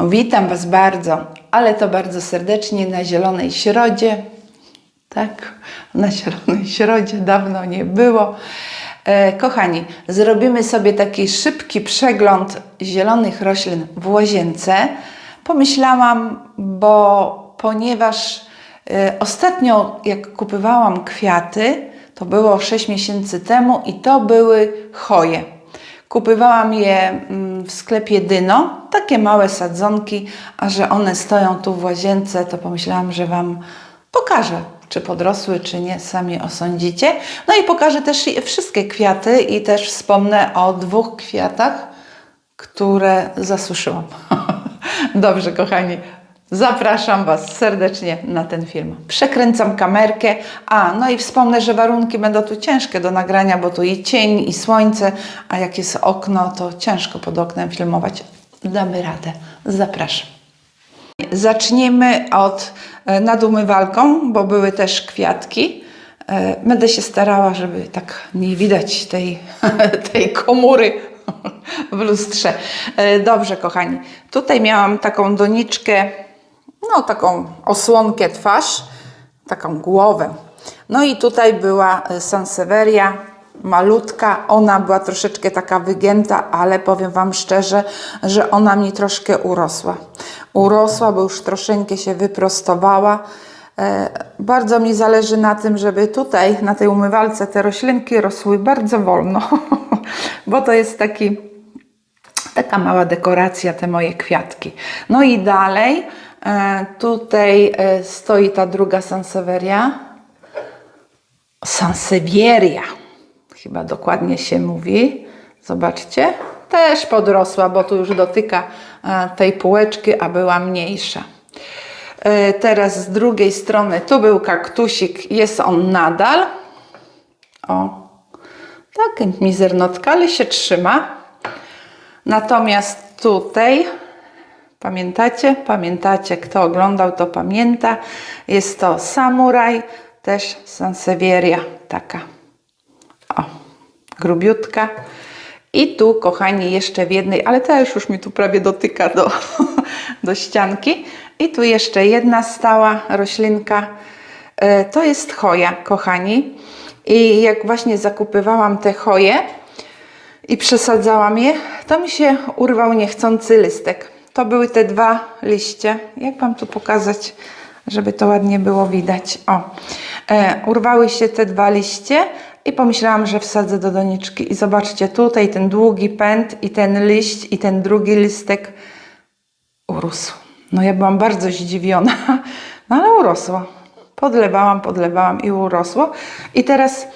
Witam Was bardzo, ale to bardzo serdecznie na Zielonej Środzie. Tak, na Zielonej Środzie dawno nie było. E, kochani, zrobimy sobie taki szybki przegląd zielonych roślin w łazience. Pomyślałam, bo ponieważ e, ostatnio jak kupowałam kwiaty, to było 6 miesięcy temu i to były choje. Kupywałam je mm, w sklepie Dyno, takie małe sadzonki, a że one stoją tu w łazience, to pomyślałam, że Wam pokażę, czy podrosły, czy nie, sami osądzicie. No i pokażę też wszystkie kwiaty i też wspomnę o dwóch kwiatach, które zasuszyłam. Dobrze, kochani, Zapraszam Was serdecznie na ten film. Przekręcam kamerkę. A, no i wspomnę, że warunki będą tu ciężkie do nagrania, bo tu i cień, i słońce, a jak jest okno, to ciężko pod oknem filmować. Damy radę. Zapraszam. Zaczniemy od e, nad umywalką, bo były też kwiatki. E, Będę się starała, żeby tak nie widać tej, tej komury w lustrze. E, Dobrze, kochani. Tutaj miałam taką doniczkę, no taką osłonkę twarz, taką głowę. No i tutaj była e, Sansevieria, malutka. Ona była troszeczkę taka wygięta, ale powiem Wam szczerze, że ona mi troszkę urosła. Urosła, bo już troszeczkę się wyprostowała. E, Bardzo mi zależy na tym, żeby tutaj na tej umywalce te roślinki rosły bardzo wolno, bo to jest taki taka mała dekoracja, te moje kwiatki. No i dalej tutaj e, stoi ta druga Sansevieria. Sansevieria, chyba dokładnie się mówi. Zobaczcie, też podrosła, bo tu już dotyka e, tej półeczki, a była mniejsza. E, Teraz z drugiej strony tu był kaktusik, jest on nadal. O, tak, mizernotka, ale się trzyma. Natomiast tutaj, pamiętacie? Pamiętacie, kto oglądał, to pamięta. Jest to samuraj, też Sansevieria, taka. O, grubiutka. I tu, kochani, jeszcze w jednej, ale już, już mi tu prawie dotyka do, do ścianki. I tu jeszcze jedna stała roślinka. E, To jest choja, kochani. I jak właśnie zakupywałam te choje, i przesadzałam je, to mi się urwał niechcący listek. To były te dwa liście. Jak Wam tu pokazać, żeby to ładnie było widać? O, e, urwały się te dwa liście i pomyślałam, że wsadzę do doniczki. I zobaczcie, tutaj ten długi pęd i ten liść i ten drugi listek urósł. No ja byłam bardzo zdziwiona, no ale urosło. Podlewałam, podlewałam i urosło. I teraz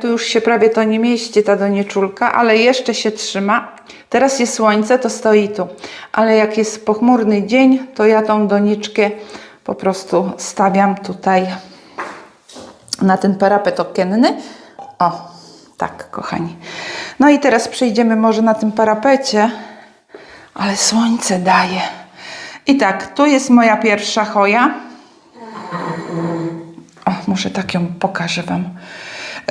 tu już się prawie to nie mieści, ta donieczulka, ale jeszcze się trzyma. Teraz jest słońce, to stoi tu. Ale jak jest pochmurny dzień, to ja tą doniczkę po prostu stawiam tutaj na ten parapet okienny. O, tak, kochani. No i teraz przejdziemy może na tym parapecie, ale słońce daje. I tak, tu jest moja pierwsza choja. O, może tak ją pokażę Wam.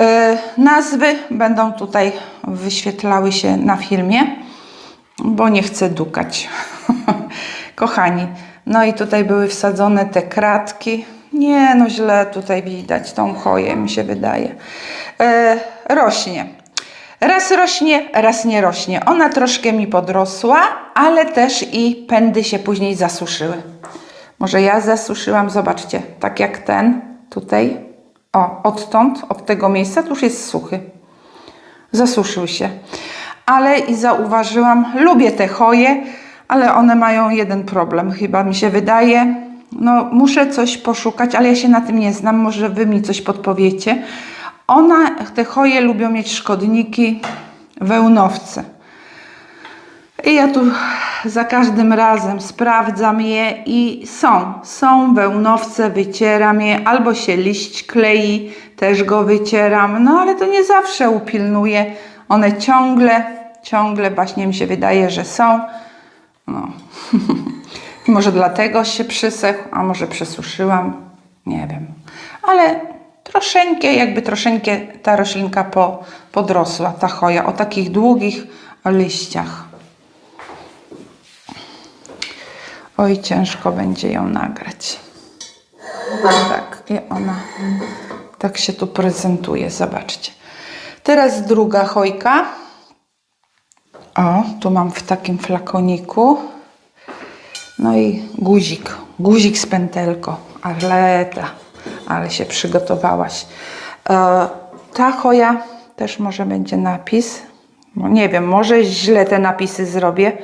E, nazwy będą tutaj wyświetlały się na filmie, bo nie chcę dukać. Kochani, no i tutaj były wsadzone te kratki. Nie, no źle tutaj widać tą choję, mi się wydaje. E, rośnie. Raz rośnie, raz nie rośnie. Ona troszkę mi podrosła, ale też i pędy się później zasuszyły. Może ja zasuszyłam, zobaczcie, tak jak ten tutaj. O, odtąd, od tego miejsca, już jest suchy. Zasuszył się. Ale i zauważyłam, lubię te choje, ale one mają jeden problem, chyba mi się wydaje. No, muszę coś poszukać, ale ja się na tym nie znam, może wy mi coś podpowiecie. Ona, te choje lubią mieć szkodniki, wełnowce. I ja tu za każdym razem sprawdzam je i są. Są wełnowce, wycieram je, albo się liść klei, też go wycieram. No ale to nie zawsze upilnuję. One ciągle, ciągle właśnie mi się wydaje, że są. No. może dlatego się przysechł, a może przesuszyłam. Nie wiem. Ale troszeczkę, jakby troszeczkę ta roślinka po, podrosła, ta choja, o takich długich liściach. Oj, ciężko będzie ją nagrać. Tak, i ona tak się tu prezentuje, zobaczcie. Teraz druga chojka. O, tu mam w takim flakoniku. No i guzik, guzik z pętelką. Arleta, ale się przygotowałaś. E, ta choja też może będzie napis. No nie wiem, może źle te napisy zrobię.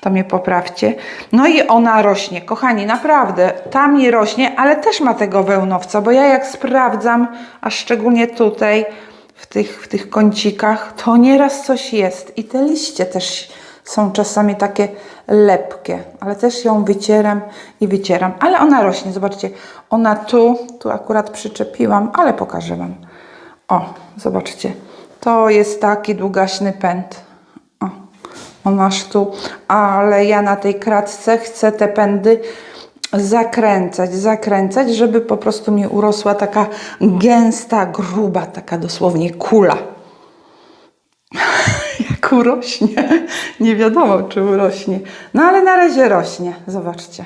To mnie poprawcie. No i ona rośnie. Kochani, naprawdę, ta mi rośnie, ale też ma tego wełnowca, bo ja jak sprawdzam, a szczególnie tutaj, w tych, w tych kącikach, to nieraz coś jest. I te liście też są czasami takie lepkie, ale też ją wycieram i wycieram. Ale ona rośnie, zobaczcie, ona tu, tu akurat przyczepiłam, ale pokażę Wam. O, zobaczcie, to jest taki długaśny pęd. O, aż tu, ale ja na tej kratce chcę te pędy zakręcać, zakręcać, żeby po prostu mi urosła taka gęsta, gruba, taka dosłownie kula. Jak urośnie, nie wiadomo czy urośnie. No ale na razie rośnie, zobaczcie.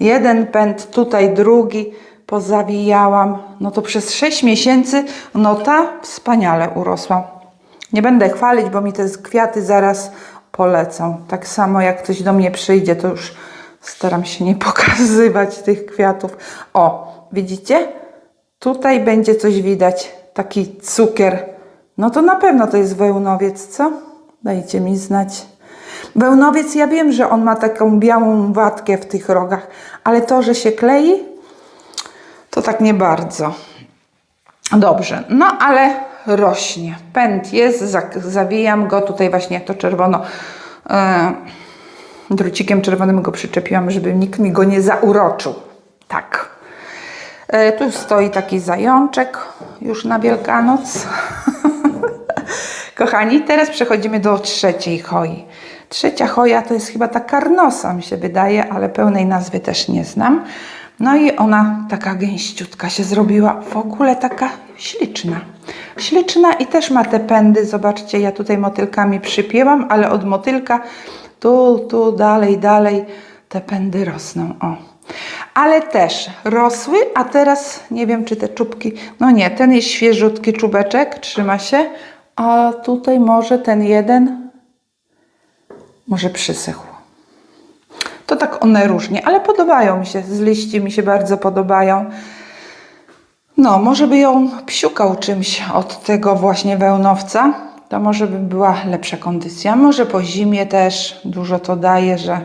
Jeden pęd, tutaj drugi, pozawijałam. No to przez 6 miesięcy, no ta wspaniale urosła. Nie będę chwalić, bo mi te kwiaty zaraz polecą. Tak samo jak ktoś do mnie przyjdzie, to już staram się nie pokazywać tych kwiatów. O, widzicie? Tutaj będzie coś widać, taki cukier. No to na pewno to jest wełnowiec, co? Dajcie mi znać. Wełnowiec, ja wiem, że on ma taką białą watkę w tych rogach, ale to, że się klei, to tak nie bardzo. Dobrze, no ale rośnie. Pęd jest, zawijam go tutaj właśnie to czerwono. E, drucikiem czerwonym go przyczepiłam, żeby nikt mi go nie zauroczył. Tak. E, tu stoi taki zajączek już na Wielkanoc. Kochani, teraz przechodzimy do trzeciej choi. Trzecia choja to jest chyba ta karnosa, mi się wydaje, ale pełnej nazwy też nie znam. No i ona taka gęściutka się zrobiła, w ogóle taka śliczna. Śliczna i też ma te pędy, zobaczcie, ja tutaj motylkami przypięłam, ale od motylka tu, tu, dalej, dalej te pędy rosną, o. Ale też rosły, a teraz nie wiem, czy te czubki, no nie, ten jest świeżutki czubeczek, trzyma się, a tutaj może ten jeden, może przysechł. To tak one różnie, ale podobają mi się, z liści mi się bardzo podobają. No, może by ją psiukał czymś od tego właśnie wełnowca, to może by była lepsza kondycja. Może po zimie też dużo to daje, że...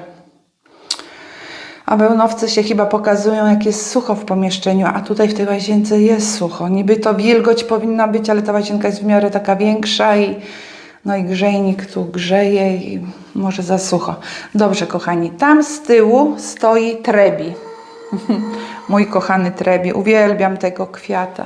A wełnowce się chyba pokazują, jak jest sucho w pomieszczeniu, a tutaj w tej łazience jest sucho. Niby to wilgoć powinna być, ale ta łazienka jest w miarę taka większa i no i grzejnik tu grzeje i może za sucho. Dobrze, kochani, tam z tyłu stoi trebi. Mój kochany trebi. Uwielbiam tego kwiata.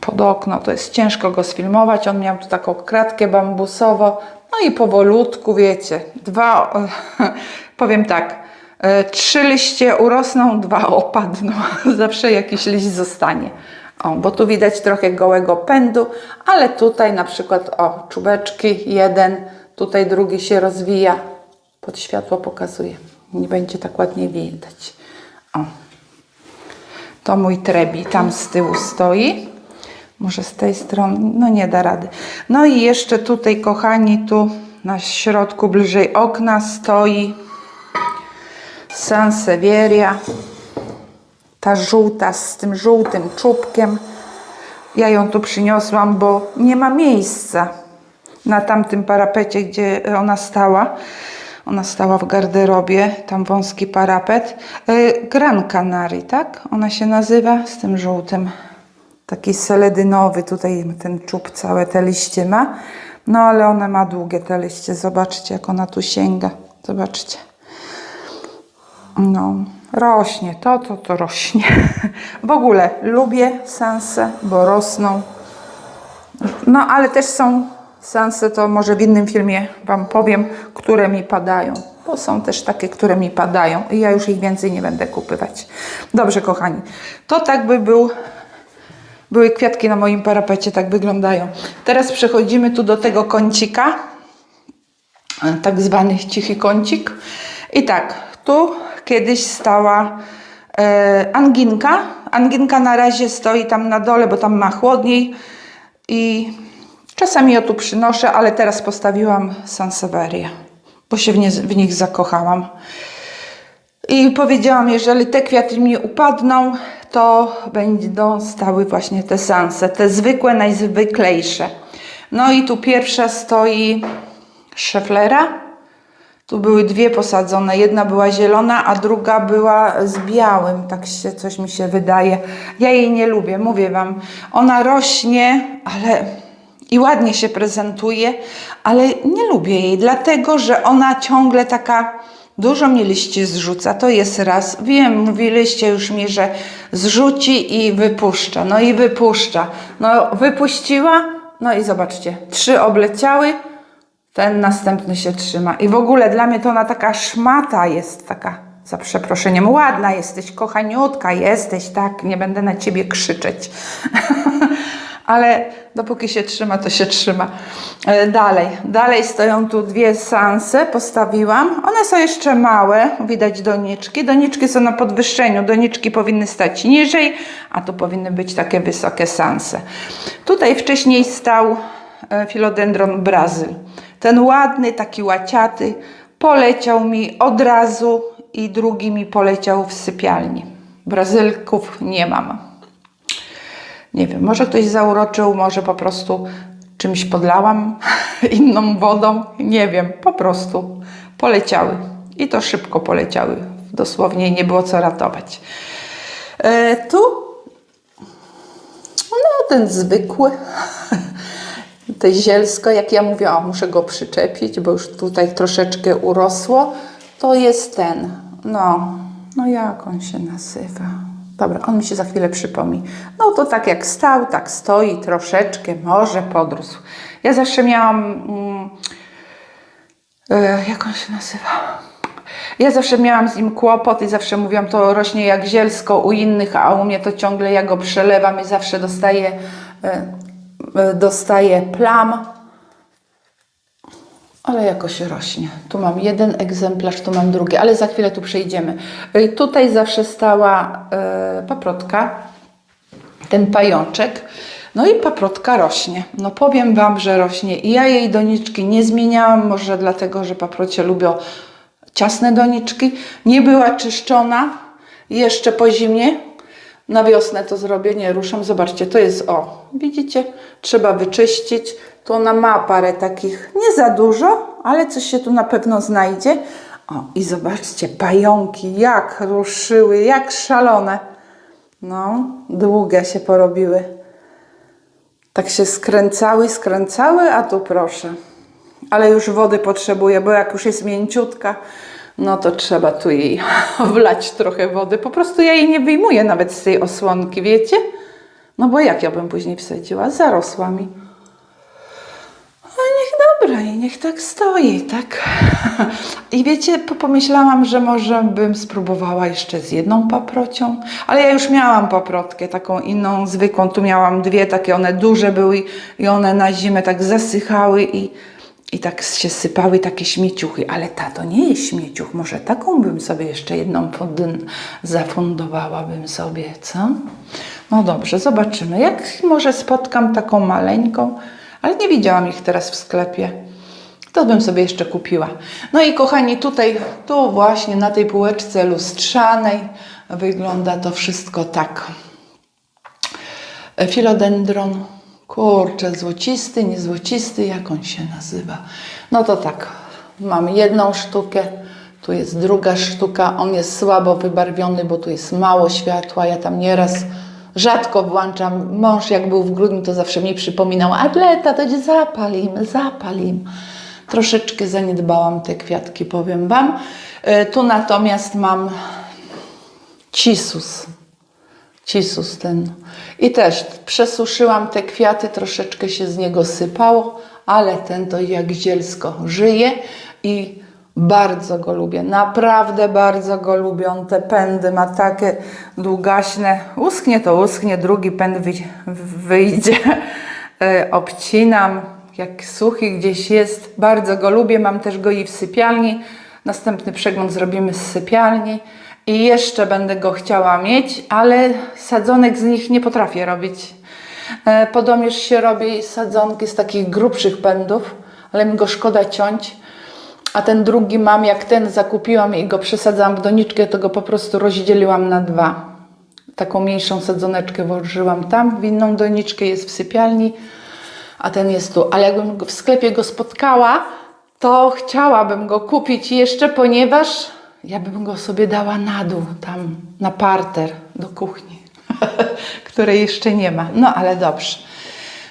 Pod okno to jest ciężko go sfilmować. On miał tu taką kratkę bambusową. No i powolutku, wiecie, dwa, powiem tak, e, trzy liście urosną, dwa opadną. Zawsze jakiś liść zostanie. O, bo tu widać trochę gołego pędu, ale tutaj na przykład, o, czubeczki, jeden, tutaj drugi się rozwija. Pod światło pokazuje. Nie będzie tak ładnie widać. O. To mój trebi tam z tyłu stoi. Może z tej strony, no nie da rady. No i jeszcze tutaj, kochani, tu na środku bliżej okna stoi Sansevieria ta żółta z tym żółtym czubkiem. Ja ją tu przyniosłam, bo nie ma miejsca na tamtym parapecie, gdzie ona stała. Ona stała w garderobie, tam wąski parapet. Yy, Gran Canary, tak? Ona się nazywa z tym żółtym. Taki seledynowy, tutaj ten czub całe te liście ma. No ale ona ma długie te liście. Zobaczcie, jak ona tu sięga. Zobaczcie. No, rośnie, to, to, to rośnie. W ogóle lubię sanse, bo rosną. No, ale też są sanse, to może w innym filmie Wam powiem, które mi padają. Bo są też takie, które mi padają i ja już ich więcej nie będę kupywać. Dobrze, kochani. To tak by był były kwiatki na moim parapecie, tak wyglądają. Teraz przechodzimy tu do tego kącika, tak zwany cichy kącik. I tak, tu kiedyś stała e, anginka. Anginka na razie stoi tam na dole, bo tam ma chłodniej. I czasami ją tu przynoszę, ale teraz postawiłam Sanseverię, bo się w, nie, w nich zakochałam. I powiedziałam, jeżeli te kwiaty mi upadną, to będą stały właśnie te sanse, te zwykłe, najzwyklejsze. No i tu pierwsza stoi szeflera. Tu były dwie posadzone. Jedna była zielona, a druga była z białym. Tak się coś mi się wydaje. Ja jej nie lubię, mówię wam. Ona rośnie, ale i ładnie się prezentuje, ale nie lubię jej, dlatego że ona ciągle taka dużo mi liści zrzuca. To jest raz. Wiem, mówiliście już mi, że zrzuci i wypuszcza. No i wypuszcza. No wypuściła, no i zobaczcie, trzy obleciały, ten następny się trzyma. I w ogóle dla mnie to ona taka szmata jest, taka za przeproszeniem, ładna jesteś, kochaniutka jesteś, tak, nie będę na ciebie krzyczeć. Ale dopóki się trzyma, to się trzyma. E, Dalej, dalej stoją tu dwie sanse, postawiłam. One są jeszcze małe, widać doniczki. Doniczki są na podwyższeniu, doniczki powinny stać niżej, a tu powinny być takie wysokie sanse. Tutaj wcześniej stał e, filodendron Brazyl. Ten ładny, taki łaciaty, poleciał mi od razu i drugi mi poleciał w sypialni. Brazylków nie mam. Nie wiem, może ktoś zauroczył, może po prostu czymś podlałam, inną wodą, nie wiem, po prostu poleciały. I to szybko poleciały. Dosłownie nie było co ratować. E, tu, no ten zwykły, te zielsko, jak ja mówiłam, muszę go przyczepić, bo już tutaj troszeczkę urosło. To jest ten, no, no jak on się nazywa? Dobra, on mi się za chwilę przypomni. No to tak jak stał, tak stoi, troszeczkę, może podrósł. Ja zawsze miałam, mm, e, jak on się nazywa? Ja zawsze miałam z nim kłopot i zawsze mówiłam, to rośnie jak zielsko u innych, a u mnie to ciągle ja go przelewam i zawsze dostaję, e, dostaję plam. Ale jakoś rośnie. Tu mam jeden egzemplarz, tu mam drugi, ale za chwilę tu przejdziemy. Y, Tutaj zawsze stała e, paprotka, ten pajączek. No i paprotka rośnie. No powiem Wam, że rośnie. I ja jej doniczki nie zmieniałam, może dlatego, że paprocie lubią ciasne doniczki. Nie była czyszczona jeszcze po zimie. Na wiosnę to zrobię, nie ruszam. Zobaczcie, to jest o, widzicie? Trzeba wyczyścić. Tu ona ma parę takich, nie za dużo, ale coś się tu na pewno znajdzie. O, i zobaczcie, pająki jak ruszyły, jak szalone. No, długie się porobiły. Tak się skręcały, skręcały, a tu proszę. Ale już wody potrzebuję, bo jak już jest mięciutka, no to trzeba tu jej wlać trochę wody. Po prostu ja jej nie wyjmuję nawet z tej osłonki, wiecie? No bo jak ja bym później wsadziła? Zarosła mi. A niech dobra i niech tak stoi, tak? I wiecie, po- pomyślałam, że może bym spróbowała jeszcze z jedną paprocią, ale ja już miałam paprotkę, taką inną, zwykłą. Tu miałam dwie takie, one duże były i one na zimę tak zasychały i, i tak się sypały takie śmieciuchy. Ale ta to nie jest śmieciuch, może taką bym sobie jeszcze jedną zafundowałabym sobie, co? No dobrze, zobaczymy. Jak może spotkam taką maleńką, ale nie widziałam ich teraz w sklepie. To bym sobie jeszcze kupiła. No i kochani, tutaj, tu właśnie na tej półeczce lustrzanej wygląda to wszystko tak. Filodendron, kurczę, złocisty, niezłocisty, jak on się nazywa? No to tak, mam jedną sztukę, tu jest druga sztuka, on jest słabo wybarwiony, bo tu jest mało światła, ja tam nieraz rzadko włączam. Mąż jak był w grudniu, to zawsze mi przypominał, Adleta, to gdzie zapalim, zapalim. Troszeczkę zaniedbałam te kwiatki, powiem Wam. E, Tu natomiast mam cisus. Cisus ten. I też przesuszyłam te kwiaty, troszeczkę się z niego sypało, ale ten to jak zielsko żyje i bardzo go lubię. Naprawdę bardzo go lubię. On te pędy ma takie długaśne. Uschnie to uschnie, drugi pęd wyj- wyjdzie. E, Obcinam, jak suchy gdzieś jest. Bardzo go lubię. Mam też go i w sypialni. Następny przegląd zrobimy z sypialni i jeszcze będę go chciała mieć, ale sadzonek z nich nie potrafię robić. E, Podobnież się robi sadzonki z takich grubszych pędów, ale mi go szkoda ciąć. A ten drugi mam, jak ten zakupiłam i go przesadzałam w doniczkę, to go po prostu rozdzieliłam na dwa. Taką mniejszą sadzoneczkę włożyłam tam, w inną doniczkę jest w sypialni, a ten jest tu. Ale jakbym w sklepie go spotkała, to chciałabym go kupić jeszcze, ponieważ ja bym go sobie dała na dół, tam na parter do kuchni, której jeszcze nie ma. No ale dobrze.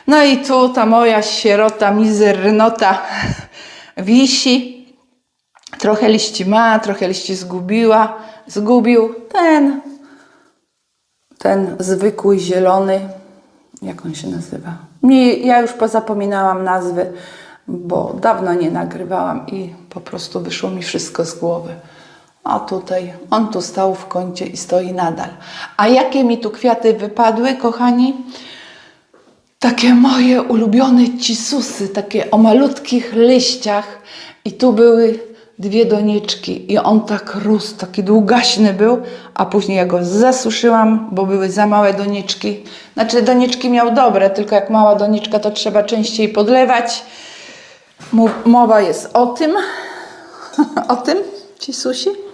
No i tu ta moja sierota, mizernota wisi. Trochę liści ma, trochę liści zgubiła, zgubił ten, ten zwykły zielony, jak on się nazywa? Nie, ja już pozapominałam nazwy, bo dawno nie nagrywałam i po prostu wyszło mi wszystko z głowy. A tutaj, on tu stał w kącie i stoi nadal. A jakie mi tu kwiaty wypadły, kochani? takie moje ulubione cisusy, takie o malutkich liściach. I tu były dwie doniczki i on tak rósł, taki długaśny był, a później ja go zasuszyłam, bo były za małe doniczki. Znaczy doniczki miał dobre, tylko jak mała doniczka to trzeba częściej podlewać. Mowa jest o tym, o tym cisusi. E,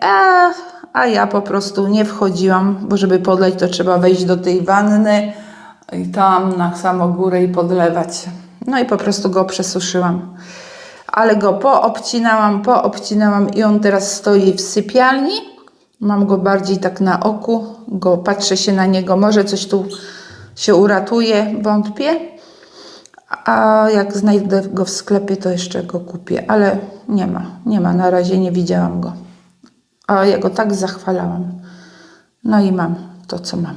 a, a ja po prostu nie wchodziłam, bo żeby podleć, to trzeba wejść do tej wanny i tam na samą górę i podlewać. No i po prostu go przesuszyłam. Ale go poobcinałam, poobcinałam i on teraz stoi w sypialni. Mam go bardziej tak na oku, go patrzę się na niego, może coś tu się uratuje, wątpię. A jak znajdę go w sklepie, to jeszcze go kupię, ale nie ma, nie ma, na razie nie widziałam go. A ja go tak zachwalałam. No i mam to, co mam.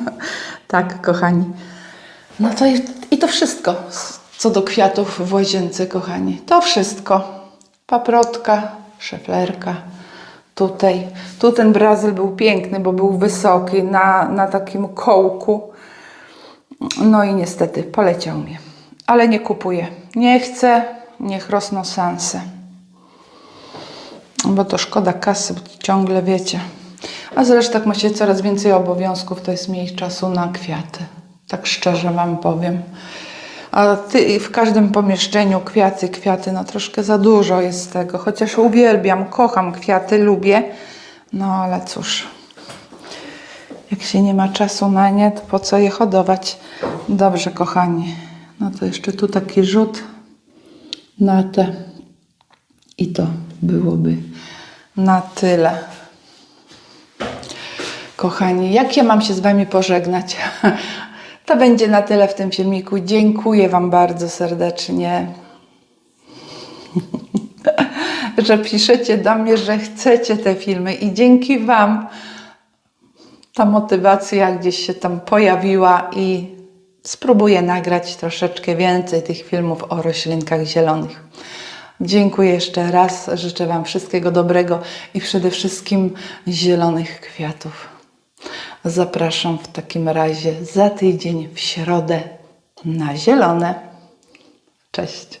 tak, kochani. No to i, i to wszystko, co do kwiatów w łazience, kochani. To wszystko. Paprotka, szeflerka. Tutaj. Tu ten Brazyl był piękny, bo był wysoki, na, na takim kołku. No i niestety poleciał mnie. Ale nie kupuję. Nie chcę, niech rosną sanse. Bo to szkoda kasy, ciągle wiecie. A zresztą jak macie coraz więcej obowiązków, to jest mniej czasu na kwiaty. Tak szczerze Wam powiem. A ty, w każdym pomieszczeniu kwiaty, kwiaty, no troszkę za dużo jest tego. Chociaż uwielbiam, kocham kwiaty, lubię. No ale cóż, jak się nie ma czasu na nie, to po co je hodować? Dobrze, kochani. No to jeszcze tu taki rzut na te. I to byłoby na tyle. Kochani, jak ja mam się z Wami pożegnać? To będzie na tyle w tym filmiku. Dziękuję Wam bardzo serdecznie, że piszecie do mnie, że chcecie te filmy i dzięki Wam ta motywacja gdzieś się tam pojawiła i spróbuję nagrać troszeczkę więcej tych filmów o roślinkach zielonych. Dziękuję jeszcze raz, życzę Wam wszystkiego dobrego i przede wszystkim zielonych kwiatów. Zapraszam w takim razie za tydzień w środę na zielone. Cześć.